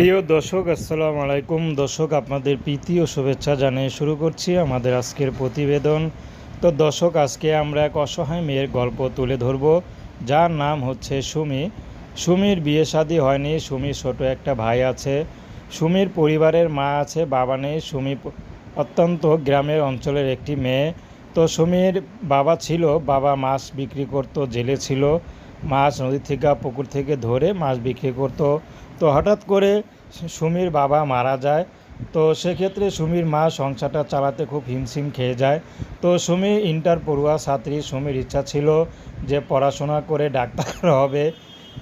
প্রিয় দর্শক, আসসালামু আলাইকুম। দর্শক, আপনাদের প্রীতি ও শুভেচ্ছা জানিয়ে শুরু করছি আমাদের আজকের প্রতিবেদন। তো দর্শক, আজকে আমরা এক অসহায় মেয়ের গল্প তুলে ধরব, যার নাম হচ্ছে সুমি। সুমির বিয়ে শাদী হয়নি, সুমির ছোট একটা ভাই আছে। সুমির পরিবারের মা আছে, বাবা নেই। সুমি অত্যন্ত গ্রামের অঞ্চলের একটি মেয়ে। তো সুমির বাবা ছিল, বাবা মাছ বিক্রি করতো, জেলে ছিল। মাছ নদী থেকে, পুকুর থেকে ধরে মাছ বিক্রি করতো। তো হঠাৎ করে সুমির বাবা মারা যায়। তো সেক্ষেত্রে সুমির মা সংসারটা চালাতে খুব হিমশিম খেয়ে যায়। তো সুমি ইন্টার পড়ুয়া ছাত্রী, সুমির ইচ্ছা ছিল যে পড়াশোনা করে ডাক্তার হবে।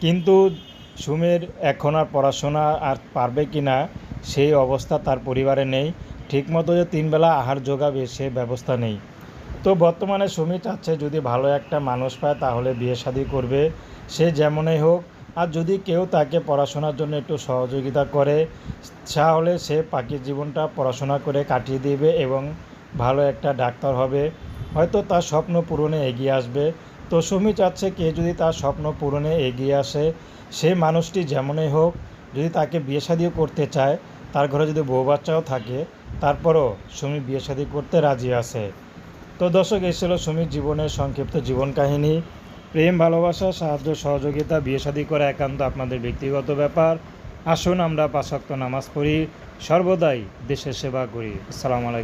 কিন্তু সুমির এখন আর পড়াশোনা আর পারবে কি না, সেই অবস্থা তার পরিবারে নেই। ঠিকমতো যে তিনবেলা আহার যোগাবে সে ব্যবস্থা নেই। তো বর্তমানে সুমি চাচ্ছে যদি ভালো একটা মানুষ পায় তাহলে বিয়ে শাদী করবে, সে যেমনই হোক। আর যদি কেউ তাকে পড়াশোনার জন্য একটু সহযোগিতা করে, তাহলে সে বাকি জীবনটা পড়াশোনা করে কাটিয়ে দিবে এবং ভালো একটা ডাক্তার হবে। হয়তো তার স্বপ্ন পূরণে এগিয়ে আসবে। তো সুমি চাচ্ছে কে যদি তার স্বপ্ন পূরণে এগিয়ে আসে, সে মানুষটি যেমনই হোক, যদি তাকে বিয়ে শাদিও করতে চায়, তার ঘরে যদি বউ বাচ্চাও থাকে, তারপরও সুমি বিয়ে শাদী করতে রাজি আছে। তো দর্শক, এই ছিল সুমির জীবনের সংক্ষিপ্ত জীবন কাহিনী। প্রেম, ভালোবাসা, সাহায্য, সহযোগিতা, বিয়ে শাদী করা একান্ত আপনাদের ব্যক্তিগত ব্যাপার। আসুন আমরা পাশাক্ত নামাজ পড়ি। সর্বদাই দেশের সেবা করি। আসসালামু আলাইকুম।